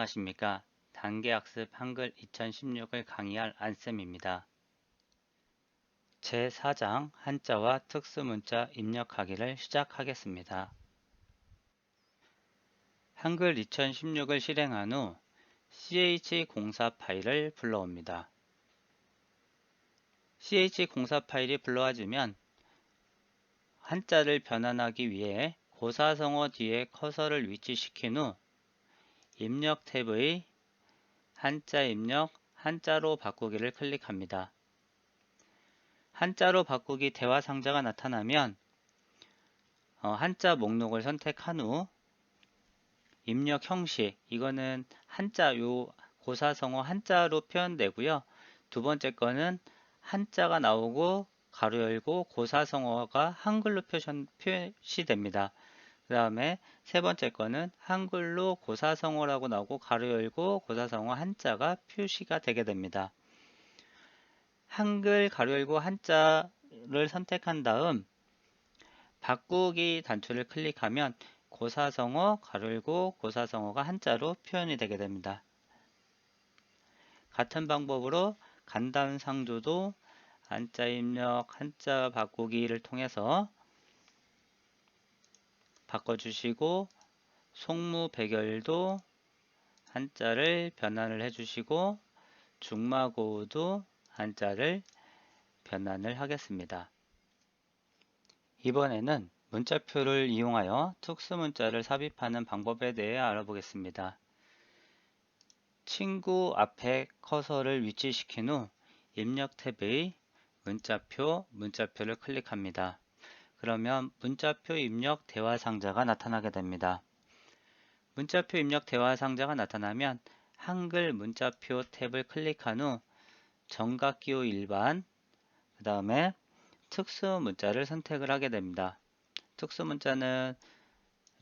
안녕하십니까. 단계학습 한글 2016을 강의할 안쌤입니다. 제4장 한자와 특수문자 입력하기를 시작하겠습니다. 한글 2016을 실행한 후 ch04 파일을 불러옵니다. ch04 파일이 불러와지면 한자를 변환하기 위해 고사성어 뒤에 커서를 위치시킨 후 입력 탭의 한자 입력 한자로 바꾸기를 클릭합니다. 한자로 바꾸기 대화 상자가 나타나면 어, 한자 목록을 선택한 후 입력 형식 이거는 한자 요 고사성어 한자로 표현되고요. 두 번째 거는 한자가 나오고 가로 열고 고사성어가 한글로 표시됩니다. 그 다음에 세 번째 거는 한글로 고사성어라고 나오고 가로 열고 고사성어 한자가 표시가 되게 됩니다. 한글 가로 열고 한자를 선택한 다음 바꾸기 단추를 클릭하면 고사성어 가로 열고 고사성어가 한자로 표현이 되게 됩니다. 같은 방법으로 간단 상조도 한자 입력, 한자 바꾸기를 통해서 바꿔주시고 송무 배결도 한자를 변환을 해주시고 중마고도 한자를 변환을 하겠습니다. 이번에는 문자표를 이용하여 특수 문자를 삽입하는 방법에 대해 알아보겠습니다. 친구 앞에 커서를 위치시킨 후 입력 탭의 문자표, 문자표를 클릭합니다. 그러면 문자표 입력 대화 상자가 나타나게 됩니다. 문자표 입력 대화 상자가 나타나면 한글 문자표 탭을 클릭한 후 정각기호 일반 그 다음에 특수 문자를 선택을 하게 됩니다. 특수 문자는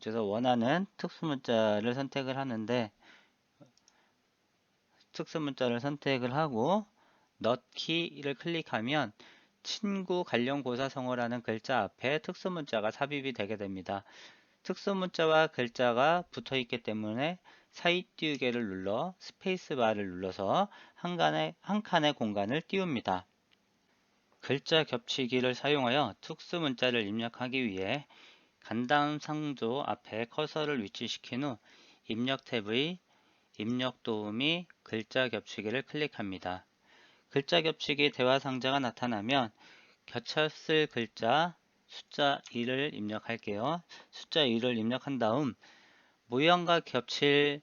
그래서 원하는 특수 문자를 선택을 하는데 특수 문자를 선택을 하고 넣기를 클릭하면 친구 관련 고사성어라는 글자 앞에 특수문자가 삽입이 되게 됩니다. 특수문자와 글자가 붙어 있기 때문에 사이 띄우기를 눌러 스페이스바를 눌러서 한 칸의, 한 칸의 공간을 띄웁니다. 글자 겹치기를 사용하여 특수문자를 입력하기 위해 간단 상조 앞에 커서를 위치시킨 후 입력 탭의 입력 도우미 글자 겹치기를 클릭합니다. 글자 겹치기 대화 상자가 나타나면 겹쳤을 글자 숫자 2를 입력할게요. 숫자 2를 입력한 다음 모양과 겹칠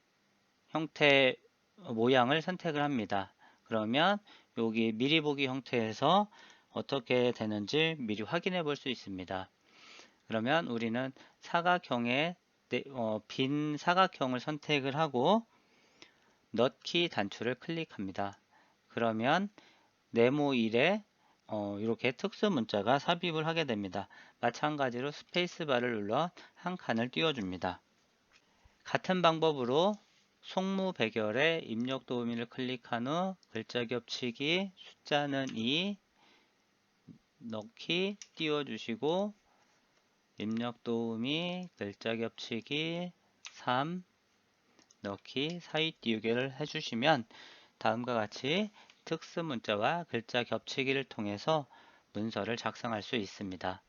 형태 모양을 선택을 합니다. 그러면 여기 미리 보기 형태에서 어떻게 되는지 미리 확인해 볼 수 있습니다. 그러면 우리는 사각형의 어, 빈 사각형을 선택을 하고 넣기 단추를 클릭합니다. 그러면 네모 1에 어, 이렇게 특수 문자가 삽입을 하게 됩니다. 마찬가지로 스페이스바를 눌러 한 칸을 띄워줍니다. 같은 방법으로 송무 배결에 입력 도우미를 클릭한 후 글자 겹치기 숫자는 2 넣기 띄워주시고 입력 도우미 글자 겹치기 3 넣기 사이 띄우기를 해주시면 다음과 같이 특수 문자와 글자 겹치기를 통해서 문서를 작성할 수 있습니다.